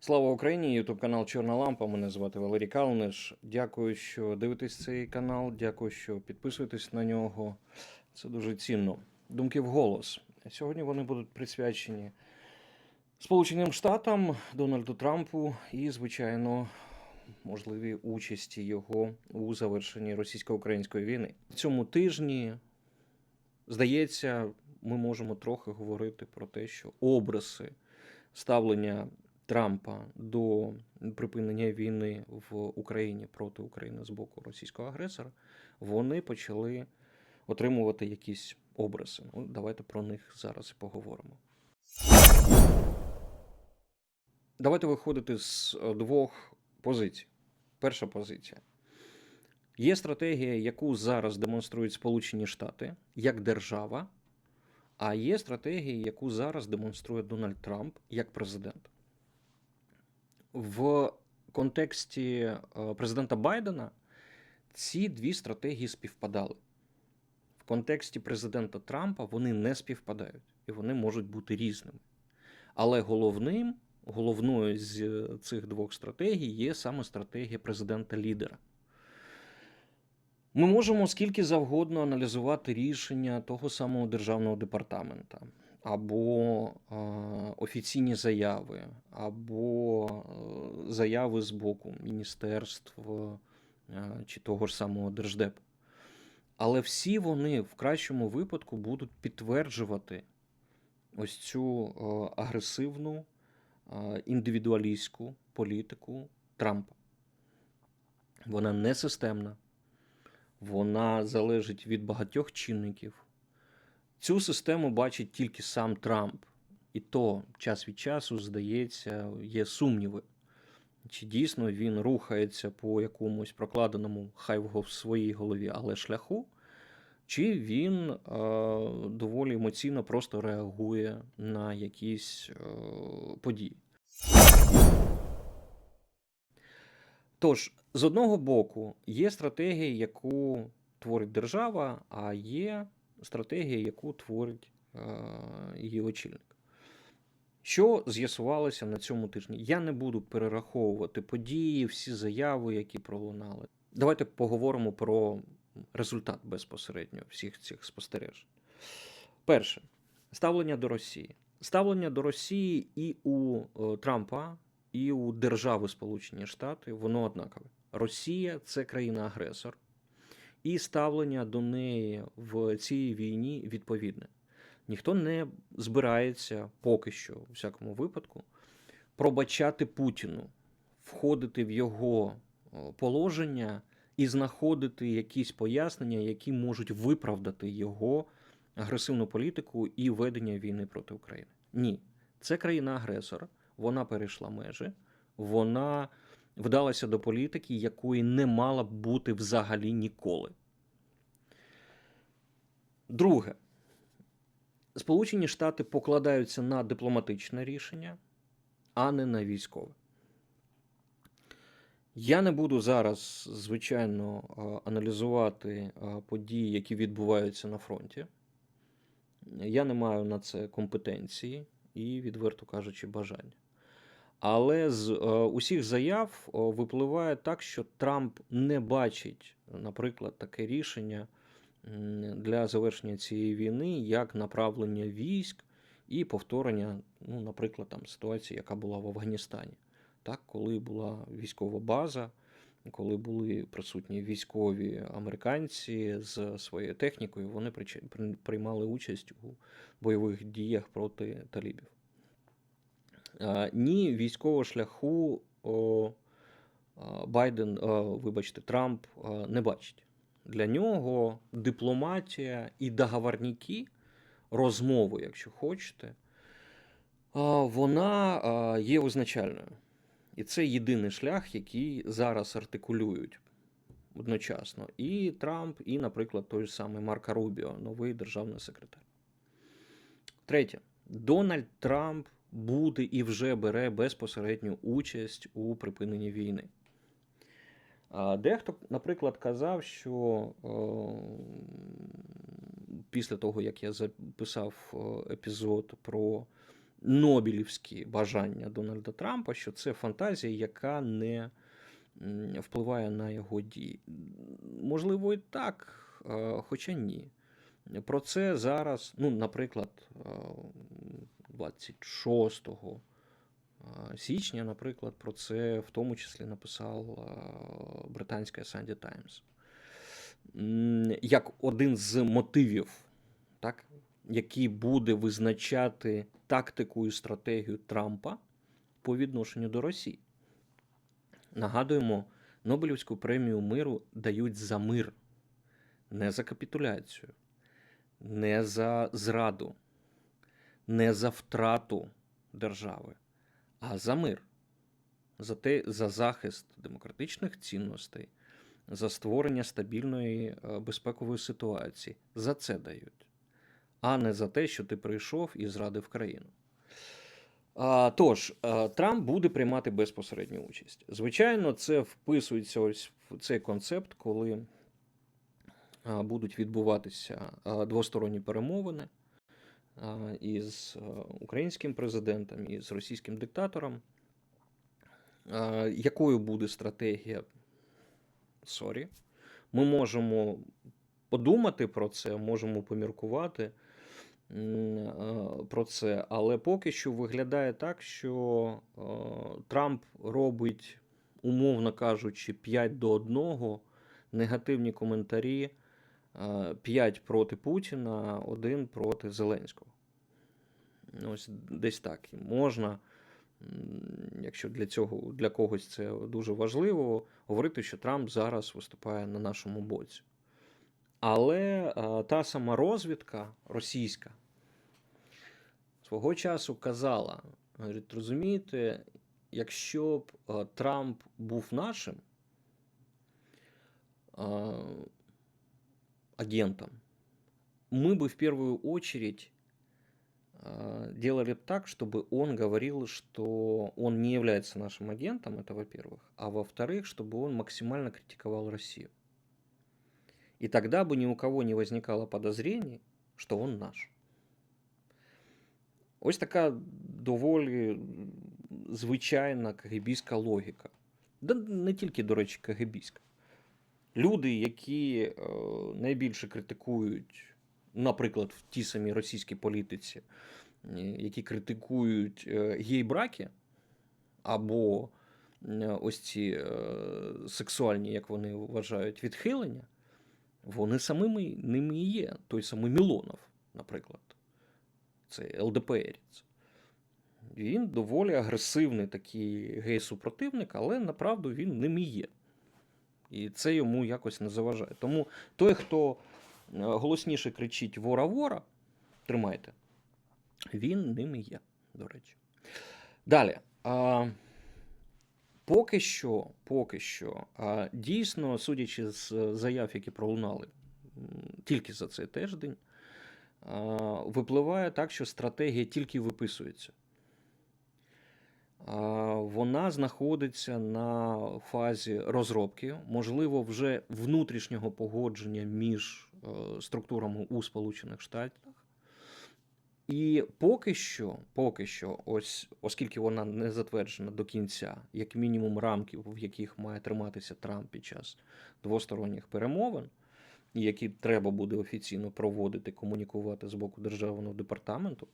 Слава Україні! Ютуб канал Чорна Лампа. Мене звати Валерій Калниш. Дякую, що дивитесь цей канал. Дякую, що підписуєтесь на нього. Це дуже цінно. Думки в голос. Сьогодні вони будуть присвячені Сполученим Штатам, Дональду Трампу і, звичайно, можливій участі його у завершенні російсько-української війни. В цьому тижні, здається, ми можемо трохи говорити про те, що образи ставлення Трампа до припинення війни в Україні проти України з боку російського агресора, вони почали отримувати якісь образи. Ну, давайте про них зараз і поговоримо. Давайте виходити з е, двох позицій. Перша позиція. Є стратегія, яку зараз демонструють Сполучені Штати як держава, а є стратегія, яку зараз демонструє Дональд Трамп як президент. В контексті е, президента Байдена ці дві стратегії співпадали. В контексті президента Трампа вони не співпадають і вони можуть бути різними. Але головним, головною з е, цих двох стратегій є саме стратегія президента-лідера. Ми можемо скільки завгодно аналізувати рішення того самого державного департамента, або е, офіційні заяви, або е, заяви з боку міністерств е, чи того ж самого держдепу. Але всі вони в кращому випадку будуть підтверджувати ось цю агресивну індивідуалістську політику Трампа. Вона не системна, вона залежить від багатьох чинників. Цю систему бачить тільки сам Трамп, і то час від часу, здається, є сумніви, чи дійсно він рухається по якомусь прокладеному, хай в своїй голові, але шляху, чи він е, доволі емоційно просто реагує на якісь е, події. Тож, з одного боку, є стратегія, яку творить держава, а є стратегія, яку творить е, її очільник. Що з'ясувалося на цьому тижні? Я не буду перераховувати події, всі заяви, які пролунали. Давайте поговоримо про результат безпосередньо всіх цих спостережень. Перше, ставлення до Росії. Ставлення до Росії і у е, Трампа, і у держави Сполучені Штати, воно однакове. Росія це країна-агресор, і ставлення до неї в цій війні відповідне. Ніхто не збирається поки що, у всякому випадку, пробачати Путіну, входити в його положення і знаходити якісь пояснення, які можуть виправдати його агресивну політику і ведення війни проти України. Ні, це країна-агресор, вона перейшла межі, вона вдалася до політики, якої не мала б бути взагалі ніколи. Друге, Сполучені Штати покладаються на дипломатичне рішення, а не на військове. Я не буду зараз, звичайно, аналізувати події, які відбуваються на фронті. Я не маю на це компетенції і, відверто кажучи, бажання. Але з е, усіх заяв випливає так, що Трамп не бачить, наприклад, таке рішення для завершення цієї війни як направлення військ і повторення, ну, наприклад, там ситуації, яка була в Афганістані. Так, коли була військова база, коли були присутні військові американці з своєю технікою, вони приймали участь у бойових діях проти талібів. А, Ні військового шляху о, Байден, о, вибачте, Трамп не бачить. Для нього дипломатія і договорники, розмови, якщо хочете, вона є визначальною. І це єдиний шлях, який зараз артикулюють одночасно і Трамп, і, наприклад, той самий Марко Рубіо, новий державний секретар. Третє. Дональд Трамп буде і вже бере безпосередню участь у припиненні війни. Дехто, наприклад, казав, що о, після того, як я записав епізод про нобелівські бажання Дональда Трампа, що це фантазія, яка не впливає на його дії. Можливо, і так, е, хоча ні. Про це зараз, ну, наприклад, е, 26 е, січня, наприклад, про це в тому числі написав е, британська Sunday Times. Як один з мотивів, так, який буде визначати тактику і стратегію Трампа по відношенню до Росії. Нагадуємо, Нобелівську премію миру дають за мир, не за капітуляцію, не за зраду, не за втрату держави, а за мир, за, те, за захист демократичних цінностей, за створення стабільної е, безпекової ситуації. За це дають, а не за те, що ти прийшов і зрадив країну. Тож, Трамп буде приймати безпосередню участь. Звичайно, це вписується ось в цей концепт, коли будуть відбуватися двосторонні перемовини із українським президентом і з російським диктатором. Якою буде стратегія? Сорі. Ми можемо подумати про це, можемо поміркувати про це, але поки що виглядає так, що Трамп робить, умовно кажучи, 5 до 1 негативні коментарі, 5 проти Путіна, 1 проти Зеленського. Ось десь так. І можна, якщо для цього для когось це дуже важливо, говорити, що Трамп зараз виступає на нашому боці. Але а, та сама розвідка російська свого часу казала: говорить, розумієте, якщо б а, Трамп був нашим а, агентом, мы бы в первую очередь а, делали так, чтобы он говорил, что он не является нашим агентом, это во-первых, а во-вторых, чтобы он максимально критиковал Россию. И тогда бы ни у кого не возникало подозрений, що он наш. Ось така доволі звичайна кагебійська логіка. Да не тільки, до речі, кагебійська. Люди, які е, найбільше критикують, наприклад, в тій самій російській політиці, е, які критикують е, гей-браки, або ось ці сексуальні, як вони вважають, відхилення, вони самими ними і є. Той самий Мілонов, наприклад, це ЛДПРівець. Він доволі агресивний такий гей-супротивник, але направду він ним і є. І це йому якось не заважає. Тому той, хто е, голосніше кричить вора-вора, тримайте, він ним і є, до речі. Далі. А, Поки що, поки що, а, дійсно, судячи з заяв, які пролунали тільки за цей тиждень, а, випливає так, що стратегія тільки виписується. Вона знаходиться на фазі розробки, можливо, вже внутрішнього погодження між е, структурами у Сполучених Штатах. І поки що, поки що, ось, оскільки вона не затверджена до кінця, як мінімум рамків, в яких має триматися Трамп під час двосторонніх перемовин, які треба буде офіційно проводити, комунікувати з боку державного департаменту,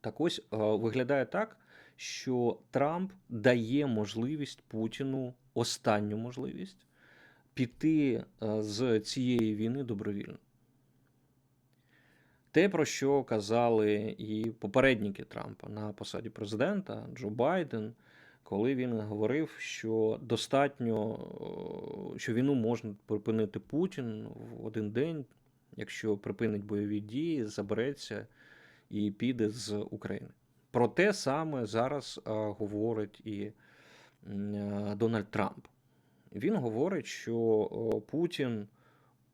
так ось е, виглядає так, що Трамп дає можливість Путіну останню можливість піти е, з цієї війни добровільно. Те, про що казали і попередники Трампа на посаді президента Джо Байден, коли він говорив, що достатньо, е, що війну можна припинити Путін в один день, якщо припинить бойові дії, забереться і піде з України. Про те саме зараз а, говорить і а, Дональд Трамп. Він говорить, що Путін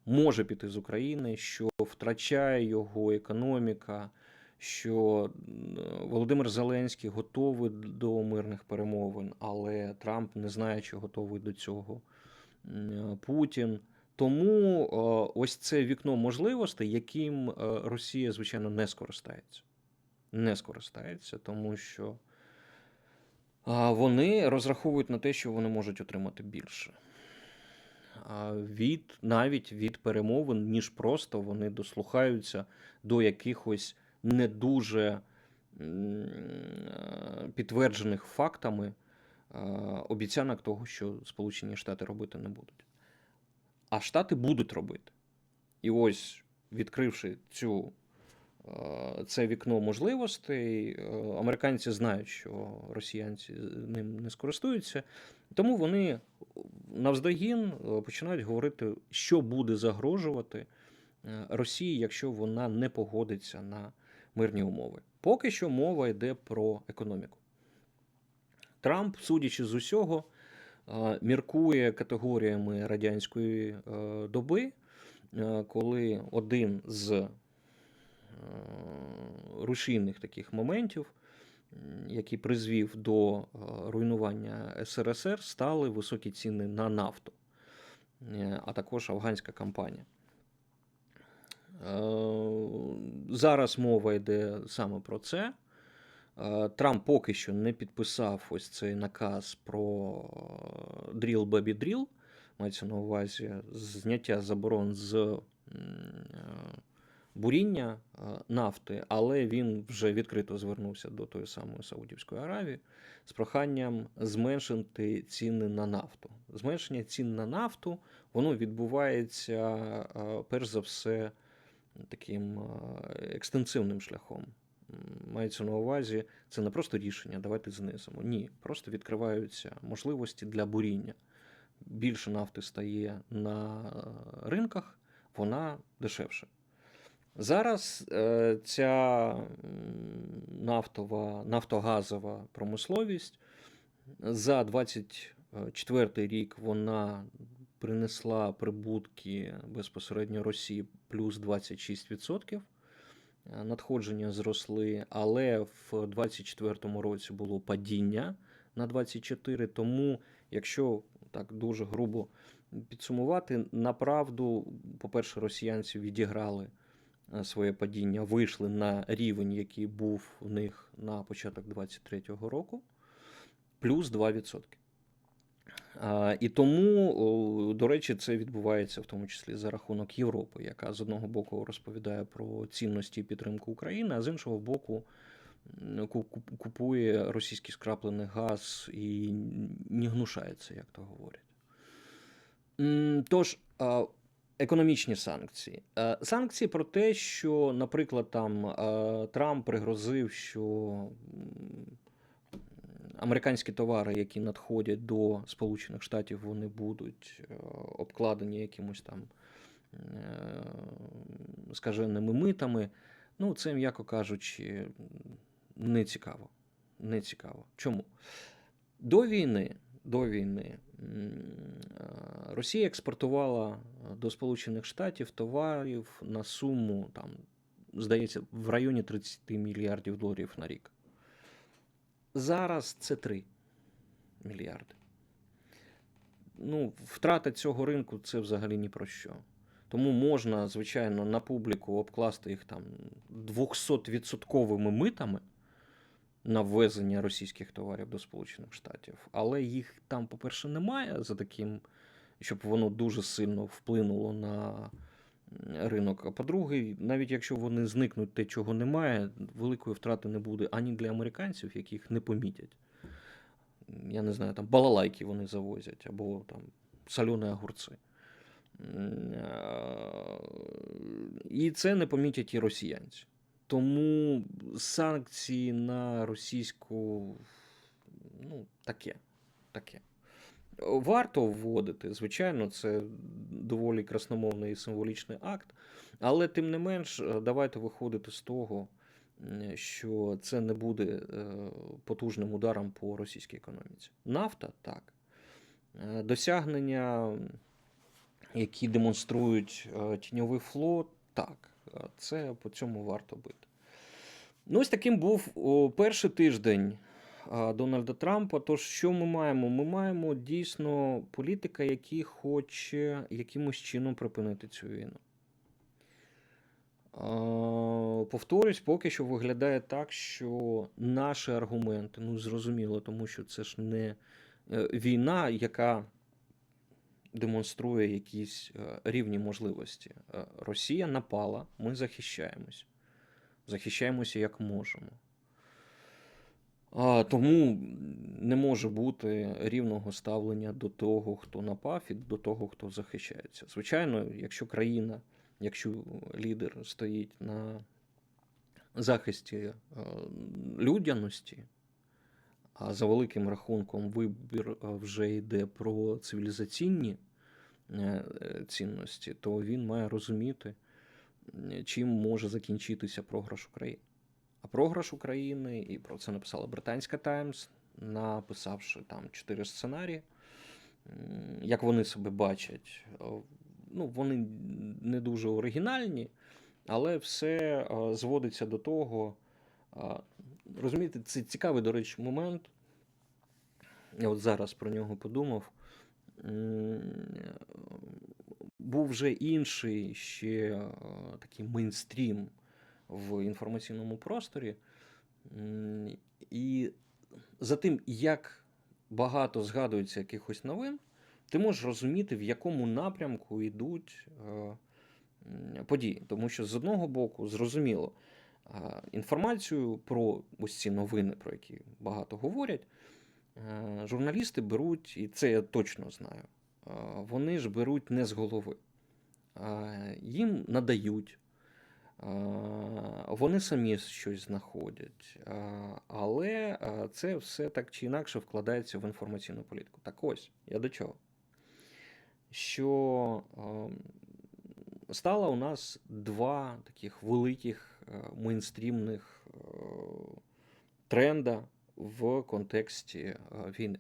може піти з України, що втрачає його економіка, що Володимир Зеленський готовий до мирних перемовин, але Трамп не знає, чи готовий до цього м, Путін. Тому ось це вікно можливостей, яким е, Росія, звичайно, не скористається. Не скористається, тому що вони розраховують на те, що вони можуть отримати більше. Від навіть від перемовин, ніж просто вони дослухаються до якихось не дуже е, підтверджених фактами е, обіцянок того, що Сполучені Штати робити не будуть. А Штати будуть робити. І ось, відкривши цю, це вікно можливостей, е, американці знають, що росіянці ним не скористуються, тому вони навздогін е, починають говорити, що буде загрожувати е, Росії, якщо вона не погодиться на мирні умови. Поки що мова йде про економіку. Трамп, судячи з усього, е, міркує категоріями радянської е, доби, е, коли один з е, рушійних таких моментів, який призвів до е, руйнування СРСР, стали високі ціни на нафту, е, а також афганська кампанія. Е, Зараз мова йде саме про це. Е, Трамп поки що не підписав ось цей наказ про е, drill baby drill, мається на увазі зняття заборон з е, буріння е, нафти, але він вже відкрито звернувся до тої самої Саудівської Аравії з проханням зменшити ціни на нафту. Зменшення цін на нафту воно відбувається е, перш за все таким е, екстенсивним шляхом. Мається на увазі, це не просто рішення, давайте знизимо. Ні, просто відкриваються можливості для буріння. Більше нафти стає на ринках, вона дешевше. Зараз е, ця нафтова, нафтогазова промисловість за 24 рік вона принесла прибутки безпосередньо Росії плюс 26%. Е, Надходження зросли, але в 2024 році було падіння на 24. Тому, якщо так дуже грубо підсумувати, направду, по-перше, росіянці відіграли е, своє падіння, вийшли на рівень, який був у них на початок 2023 року, плюс 2%. І тому, до речі, це відбувається в тому числі за рахунок Європи, яка з одного боку розповідає про цінності і підтримку України, а з іншого боку купує російський скраплений газ і не гнушається, як то говорять. Тож, економічні санкції. Е, Санкції про те, що, наприклад, там е, Трамп пригрозив, що американські товари, які надходять до Сполучених Штатів, вони будуть е, обкладені якимось там скаженими митами. Ну, це, м'яко кажучи, не цікаво. Не цікаво. Чому? До війни, до війни е, Росія експортувала до Сполучених Штатів товарів на суму, там, здається, в районі 30 мільярдів доларів на рік. Зараз це 3 мільярди. Ну, втрата цього ринку це взагалі ні про що. Тому можна, звичайно, на публіку обкласти їх там 200% митами на ввезення російських товарів до Сполучених Штатів, але їх там, по-перше, немає за таким, щоб воно дуже сильно вплинуло на ринок. А по-друге, навіть якщо вони зникнуть те, чого немає, великої втрати не буде ані для американців, яких не помітять. Я не знаю, там балалайки вони завозять, або там сольоні огурці. І це не помітять і росіянці. Тому санкції на російську ну, таке. таке. Варто вводити, звичайно, це доволі красномовний і символічний акт, але тим не менш, е, давайте виходити з того, що це не буде е, потужним ударом по російській економіці. Нафта так. Е, Досягнення, які демонструють тіньовий флот, так. Це по цьому варто бити. Ну, ось таким був перший тиждень Дональда Трампа. Тож, що ми маємо? Ми маємо дійсно політика, який хоче якимось чином припинити цю війну. Повторюсь, поки що виглядає так, що наші аргументи, ну зрозуміло, тому що це ж не е, війна, яка демонструє якісь е, рівні можливості. Е, Росія напала, ми захищаємось. Захищаємося як можемо. А, тому не може бути рівного ставлення до того, хто напав, і до того, хто захищається. Звичайно, якщо країна, якщо лідер стоїть на захисті е, людяності, а за великим рахунком вибір вже йде про цивілізаційні цінності, то він має розуміти, чим може закінчитися програш України. А програш України, і про це написала Британська Таймс, написавши там чотири сценарії, як вони себе бачать. Е, Ну, вони не дуже оригінальні, але все е, зводиться до того. е, Розумієте, це цікавий, до речі, момент. Я от зараз про нього подумав. Був вже інший ще е, такий мейнстрім в інформаційному просторі. І за тим, як багато згадується якихось новин, ти можеш розуміти, в якому напрямку йдуть е, події. Тому що з одного боку, зрозуміло, е, інформацію про ось ці новини, про які багато говорять, журналісти беруть, і це я точно знаю, е, вони ж беруть не з голови. Е, Їм надають. е, Вони самі щось знаходять, е, але е, це все так чи інакше вкладається в інформаційну політику. Так ось, я до чого? Що стало у нас два таких великих е, мейнстрімних е, тренда в контексті е, війни.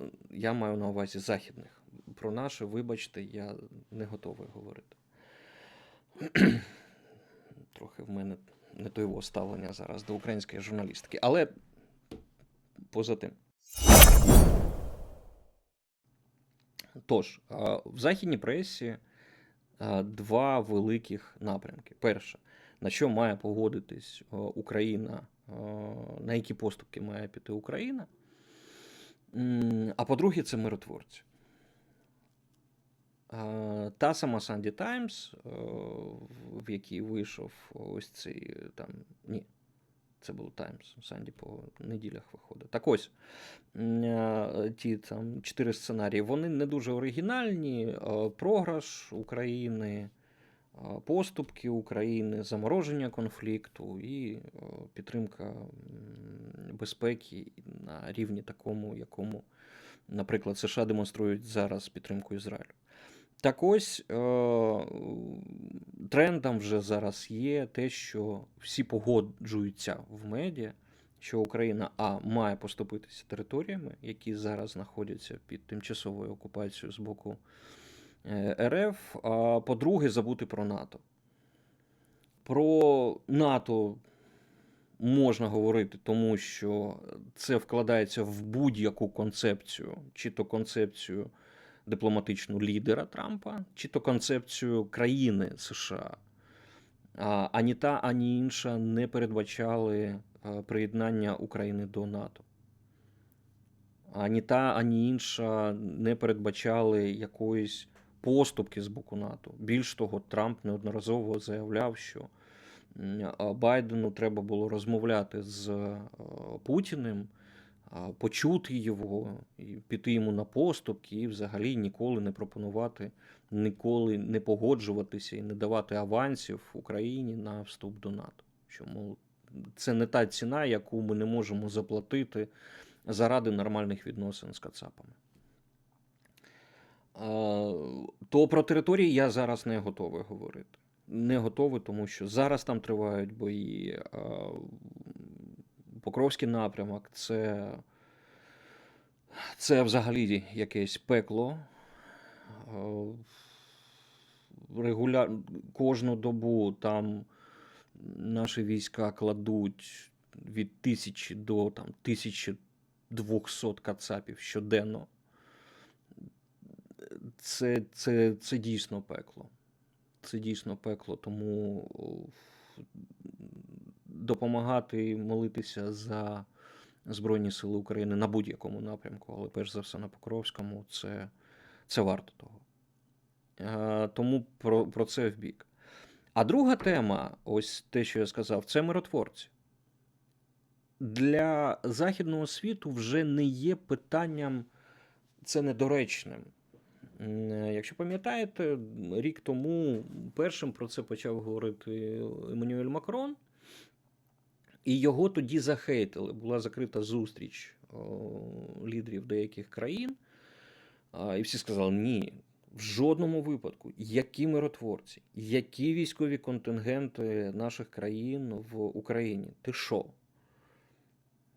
Е, Я маю на увазі західних. Про наше, вибачте, я не готовий говорити. Трохи в мене не то його ставлення зараз до української журналістики. Але поза тим. Тож, в західній пресі два великих напрямки. Перше, на що має погодитись Україна, на які поступки має піти Україна. А по-друге, це миротворці. Та сама Санді Таймс, е, в якій вийшов ось цей е, там. Ні, це був Таймс. Санді по неділях виходить. Так ось е, ті там чотири сценарії, вони не дуже оригінальні. Е, Програш України, е, поступки України, замороження конфлікту і е, підтримка безпеки на рівні такому, якому, наприклад, США демонструють зараз підтримку Ізраїлю. Так ось е, трендом вже зараз є те, що всі погоджуються в медіа, що Україна А має поступитися територіями, які зараз знаходяться під тимчасовою окупацією з боку РФ. А по-друге, забути про НАТО. Про НАТО можна говорити, тому що це вкладається в будь-яку концепцію, чи то концепцію дипломатичну лідера Трампа, чи то концепцію країни США. Ані та, ані інша не передбачали е, приєднання України до НАТО. Ані та, ані інша не передбачали якоїсь поступки з боку НАТО. Більш того, Трамп неодноразово заявляв, що Байдену треба було розмовляти з е, Путіним, почути його, і піти йому на поступки, і взагалі ніколи не пропонувати, ніколи не погоджуватися і не давати авансів Україні на вступ до НАТО. Мов, це не та ціна, яку ми не можемо заплатити заради нормальних відносин з Кацапами. То про території я зараз не готовий говорити. Не готовий, тому що зараз там тривають бої. Покровський напрямок це, це взагалі якесь пекло. Регуляр... Кожну добу там наші війська кладуть від тисячі до там, 1200 кацапів щоденно. Це, це, це дійсно пекло. це дійсно пекло, тому допомагати молитися за Збройні Сили України на будь-якому напрямку, але перш за все на Покровському, це, це варто того. Тому про, про це в бік. А друга тема, ось те, що я сказав, це миротворці. Для західного світу вже не є питанням це недоречним. Е, Якщо пам'ятаєте, рік тому першим про це почав говорити Еммануель Макрон, і його тоді захейтили. Була закрита зустріч лідерів деяких країн, і всі сказали: ні, в жодному випадку, які миротворці, які військові контингенти наших країн в Україні? Ти що?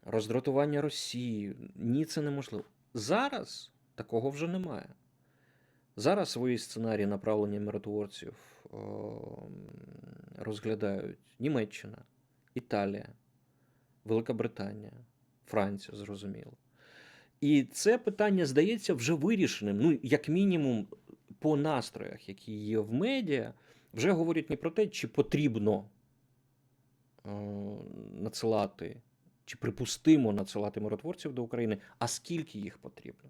Роздратування Росії? Ні, це неможливо. Зараз такого вже немає. Зараз свої сценарії направлення миротворців розглядають Німеччина, Італія, Велика Британія, Франція, зрозуміло. І це питання здається вже вирішеним. Ну, як мінімум, по настроях, які є в медіа, вже говорять не про те, чи потрібно е, надсилати, чи припустимо надсилати миротворців до України, а скільки їх потрібно.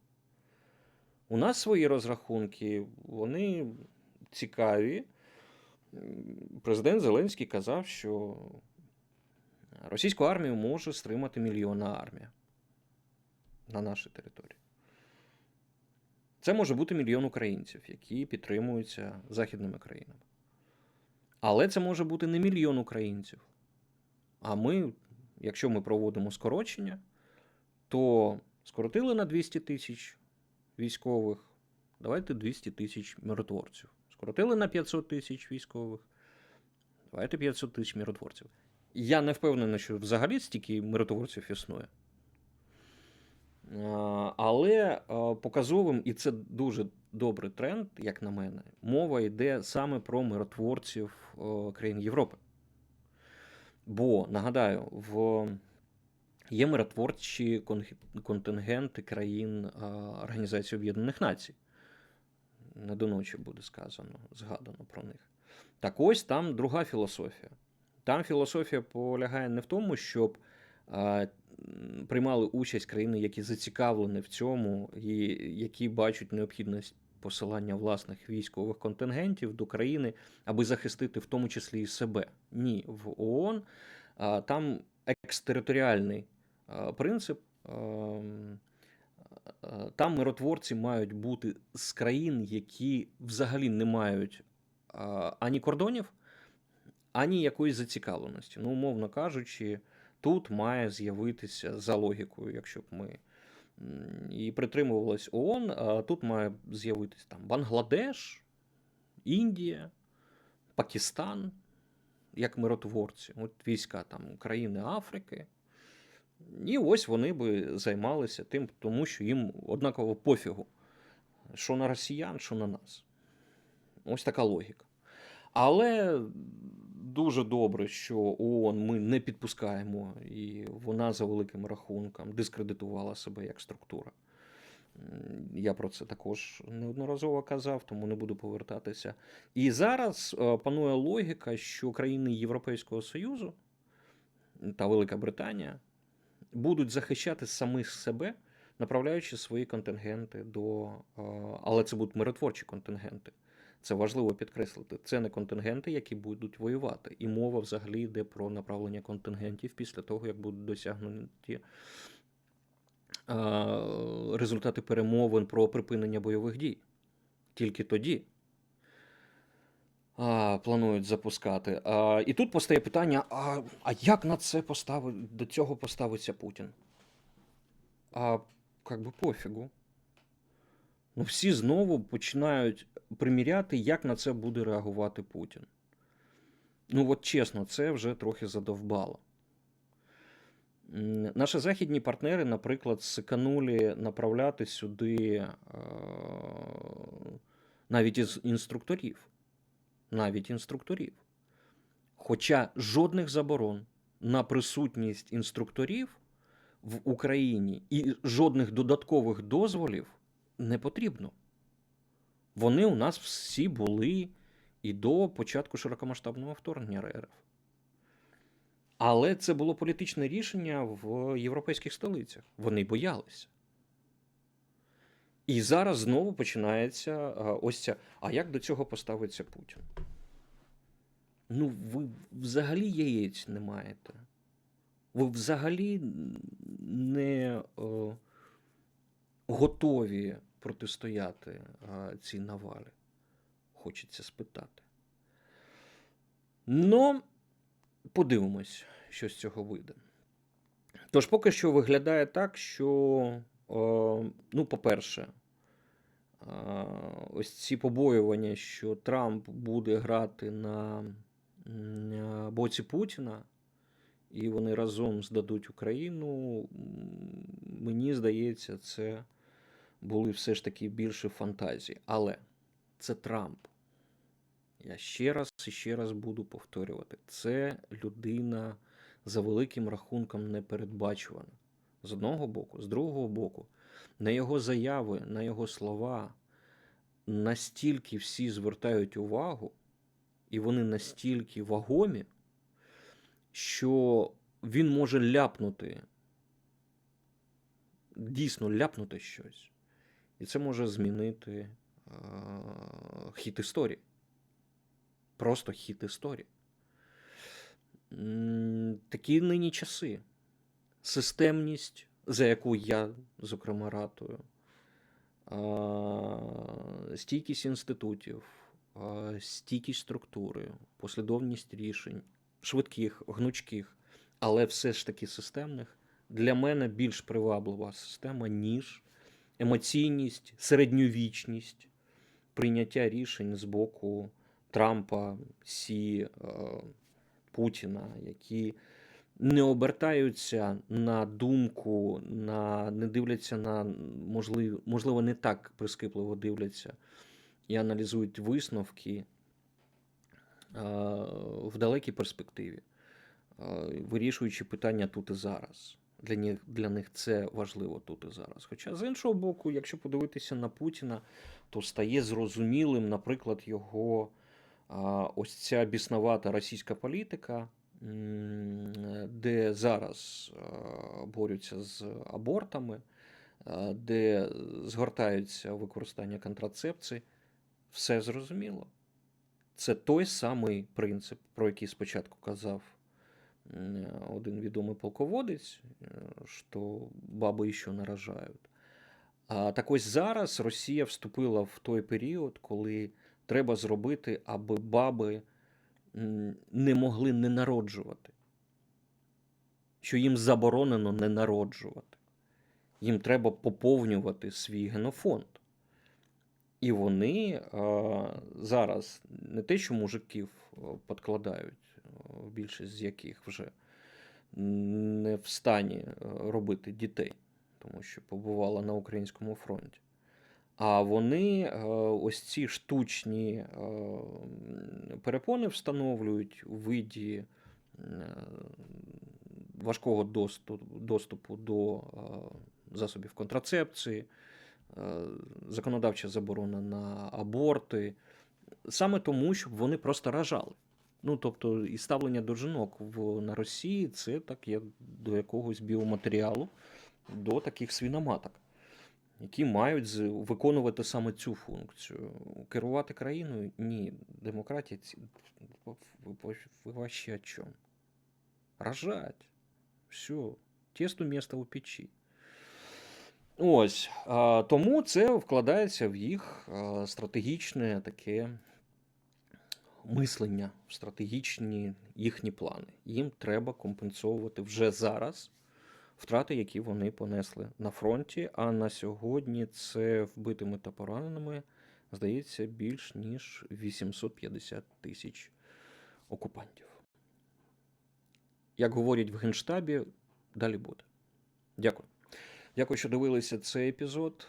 У нас свої розрахунки, вони цікаві. Президент Зеленський казав, що російську армію може стримати мільйонна армія на нашій території. Це може бути мільйон українців, які підтримуються західними країнами. Але це може бути не мільйон українців. А ми, якщо ми проводимо скорочення, то скоротили на 200 тисяч військових, давайте 200 тисяч миротворців. Скоротили на 500 тисяч військових, давайте 500 тисяч миротворців. Я не впевнений, що взагалі стільки миротворців існує. Але показовим, і це дуже добрий тренд, як на мене, мова йде саме про миротворців країн Європи. Бо, нагадаю, в є миротворчі контингенти країн Організації Об'єднаних Націй. Не до ночі буде сказано, згадано про них. Так ось там друга філософія. Там філософія полягає не в тому, щоб а, приймали участь країни, які зацікавлені в цьому, і які бачать необхідність посилання власних військових контингентів до країни, аби захистити в тому числі і себе. Ні, в ООН а, там екстериторіальний принцип. ем, Там миротворці мають бути з країн, які взагалі не мають ані кордонів, ані якоїсь зацікавленості. Ну, умовно кажучи, тут має з'явитися за логікою, якщо б ми і притримувалась ООН, тут має з'явитися там Бангладеш, Індія, Пакистан, як миротворці, от війська там країни Африки. І ось вони би займалися тим, тому що їм однаково пофігу, що на росіян, що на нас. Ось така логіка. Але дуже добре, що ООН ми не підпускаємо, і вона за великим рахунком дискредитувала себе як структура. Я про це також неодноразово казав, тому не буду повертатися. І зараз е, панує логіка, що країни Європейського Союзу та Велика Британія будуть захищати самих себе, направляючи свої контингенти до. е, Але це будуть миротворчі контингенти. Це важливо підкреслити. Це не контингенти, які будуть воювати. І мова взагалі йде про направлення контингентів після того, як будуть досягнуті е, результати перемовин про припинення бойових дій. Тільки тоді а, планують запускати. А, і тут постає питання: а, а як на це поставить, до цього поставиться Путін? А як би пофігу. Ну, всі знову починають приміряти, як на це буде реагувати Путін. Ну, от чесно, це вже трохи задовбало. Наші західні партнери, наприклад, сиканули направляти сюди е, навіть із інструкторів. Навіть інструкторів. Хоча жодних заборон на присутність інструкторів в Україні і жодних додаткових дозволів не потрібно. Вони у нас всі були і до початку широкомасштабного вторгнення РФ. Але це було політичне рішення в європейських столицях. Вони боялися. І зараз знову починається ось ця. А як до цього поставиться Путін? Ну, ви взагалі яєць не маєте. Ви взагалі не е, готові протистояти е, цій навалі. Хочеться спитати. Ну, подивимось, що з цього вийде. Тож, поки що виглядає так, що, е, ну, по-перше, е, ось ці побоювання, що Трамп буде грати на е, боці Путіна, і вони разом здадуть Україну, мені здається, це були все ж таки більше фантазії. Але це Трамп. Я ще раз і ще раз буду повторювати: це людина за великим рахунком непередбачувана. З одного боку, з другого боку, на його заяви, на його слова настільки всі звертають увагу, і вони настільки вагомі, що він може ляпнути, дійсно ляпнути щось. І це може змінити е, хід історії. Просто хід історії. Такі нині часи. Системність, за яку я, зокрема, ратую, стійкість інститутів, стійкість структури, послідовність рішень, швидких, гнучких, але все ж таки системних, для мене більш приваблива система, ніж емоційність, середньовічність, прийняття рішень з боку Трампа, Сі, е, Путіна, які не обертаються на думку, на, не дивляться на можливо, можливо, не так прискіпливо дивляться і аналізують висновки в далекій перспективі, вирішуючи питання тут і зараз. Для них, для них це важливо тут і зараз. Хоча, з іншого боку, якщо подивитися на Путіна, то стає зрозумілим, наприклад, його а, ось ця біснувата російська політика, де зараз борються з абортами, де згортаються використання контрацепції, все зрозуміло. Це той самий принцип, про який спочатку казав один відомий полководець, е, що баби ще наражають. А так ось зараз Росія вступила в той період, коли треба зробити, аби баби не могли не народжувати, що їм заборонено не народжувати. Їм треба поповнювати свій генофонд. І вони зараз не те, що мужиків подкладають, більшість з яких вже не в стані робити дітей, тому що побувала на українському фронті. А вони е, ось ці штучні е, перепони встановлюють у виді е, важкого доступу, до засобів контрацепції, законодавча заборона на аборти, саме тому, щоб вони просто ражали. Ну, тобто, і ставлення до жінок в, на Росії це так як до якогось біоматеріалу, до таких свіноматок які мають виконувати саме цю функцію. Керувати країною? Ні. Демократія вообще о чому? Рожать. Все. Тесту місто у печі. Ось. Тому це вкладається в їх стратегічне таке мислення, стратегічні їхні плани. Їм треба компенсовувати вже зараз втрати, які вони понесли на фронті. А на сьогодні це вбитими та пораненими, здається, більш ніж 850 тисяч окупантів. Як говорять в Генштабі, далі буде. Дякую. Дякую, що дивилися цей епізод.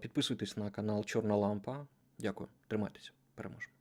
Підписуйтесь на канал Чорна Лампа. Дякую. Тримайтеся. Переможемо.